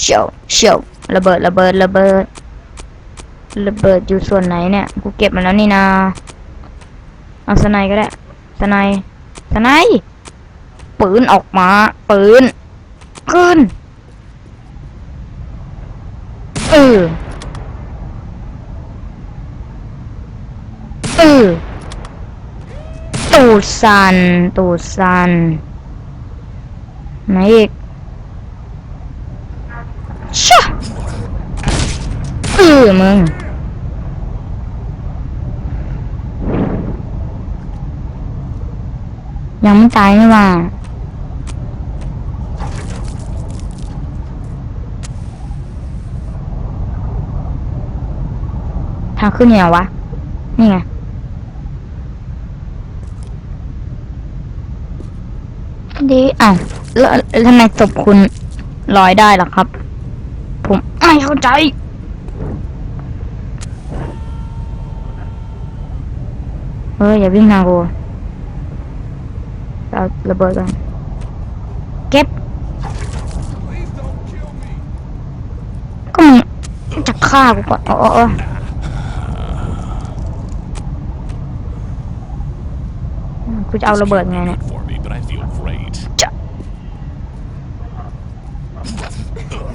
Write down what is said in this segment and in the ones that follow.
เฉียวเฉียวระเบิดระเบิดระเบิดระเบิดอยู่ส่วนไหนเนี่ย กูเก็บมาแล้วนี่นาเอาสไนก็ได้สไนสไนปืนออกมา ปืนขึ้นเออเออตูดสันตูดสันไหนอีก มึง ยังไม่ตายนี่ว่าทางขึ้นยังไยวะ นี่ไง ดีอ้าแล้วทำไมศพคุณลอยได้หรอครับ ผมไม่เข้าใจ เฮ้ยอย่าวิ่งทากูเราระเบิดกันเก็บก็มึจะฆ่ากูก่อนอ๋อกูจะเอาระเบิดไงเนี่ยจะ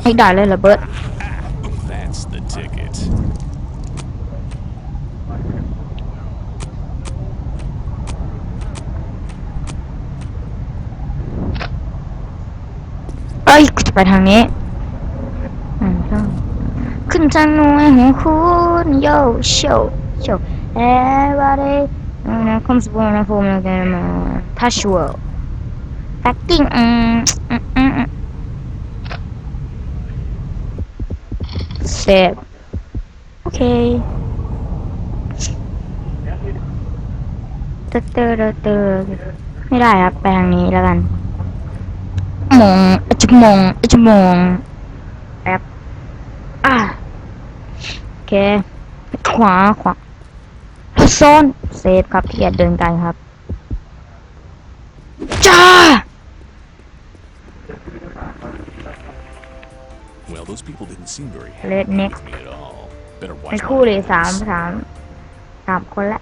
ให้ได้เลยระเบิด อ้ยจะไปทางนี้ขึ้นชั้นนู้นหูคุณโย่โชว์โชเอวาเดนะคอมสปอนนะผมแล้วกันมาทัชวลแพ็กกิ้งอืมอืมเซฟโอเคเตอร์เตอร์ไม่ได้ครับไปทางนี้แล้วกันมอง ชั่วโมงไอชั่วโมงแอปอ่าโอเค ขวาขวาโซนเซฟครับเกียดเดินกันครับจ้า Well, those people didn't seem very happy with me at all. Better น watch คู่เลยสามสามสามคนละ